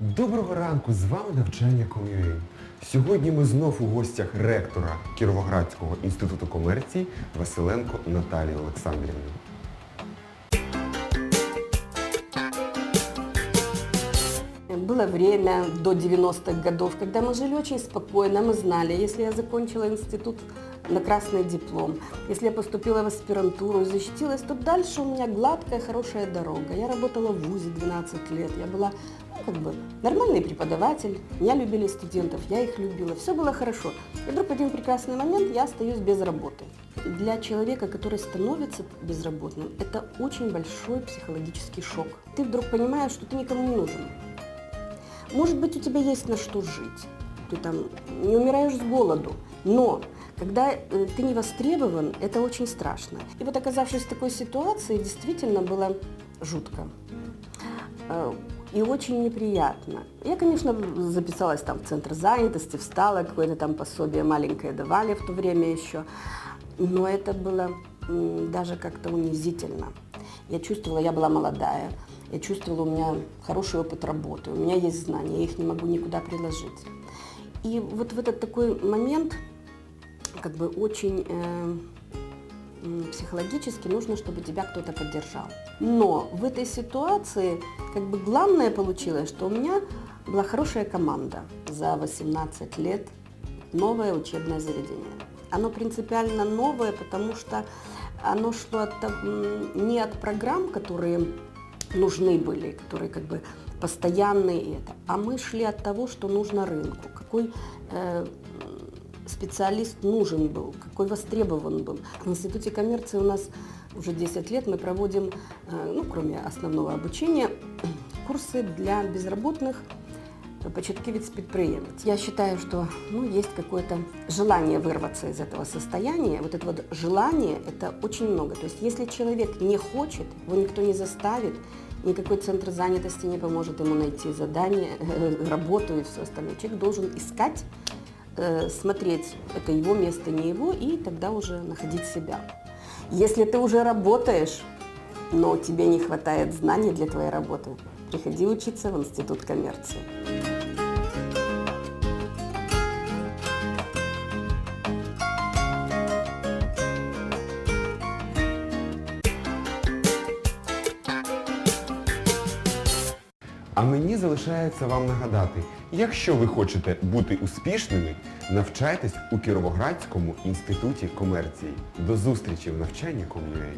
Доброго ранку, з вами навчання Ком'юї. Сьогодні ми знов у гостях ректора Кіровоградського інституту комерції Василенко Наталії Олександрівни. Было время до 90-х годов, когда мы жили очень спокойно, мы знали, если я закончила институт на красный диплом, если я поступила в аспирантуру и защитилась, то дальше у меня гладкая, хорошая дорога. Я работала в ВУЗе 12 лет, я была ну, как бы нормальный преподаватель, меня любили студентов, я их любила, все было хорошо. И вдруг один прекрасный момент я остаюсь без работы. Для человека, который становится безработным, это очень большой психологический шок. Ты вдруг понимаешь, что ты никому не нужен. Может быть, у тебя есть на что жить. Ты там не умираешь с голоду. Но когда э, ты не востребован, это очень страшно. И вот оказавшись в такой ситуации, действительно было жутко. Э, И очень неприятно. Я, конечно, записалась там в центр занятости, встала, какое-то там пособие маленькое давали в то время еще. Но это было даже как-то унизительно. Я чувствовала, я была молодая, я чувствовала, у меня хороший опыт работы, у меня есть знания, я их не могу никуда приложить. И вот в этот такой момент как бы очень э, психологически нужно, чтобы тебя кто-то поддержал. Но в этой ситуации как бы главное получилось, что у меня была хорошая команда за 18 лет, новое учебное заведение. Оно принципиально новое, потому что оно шло от, не от программ, которые нужны были, которые как бы постоянные это, а мы шли от того, что нужно рынку, какой э, специалист нужен был, какой востребован был. В Институте коммерции у нас уже 10 лет мы проводим, э, ну, кроме основного обучения, курсы для безработных початківець підприємець. Я считаю, что ну, есть какое-то желание вырваться из этого состояния. Вот это вот желание, это очень много. То есть если человек не хочет, его никто не заставит, никакой центр занятости не поможет ему найти задание, работу и все остальное. Человек должен искать, э, смотреть, это его место, не его, и тогда уже находить себя. Если ты уже работаешь, но тебе не хватает знаний для твоей работы, приходи учиться в Институт коммерции. А мені залишається вам нагадати, якщо ви хочете бути успішними, навчайтесь у Кіровоградському інституті комерції. До зустрічі в навчанні Ком'юей.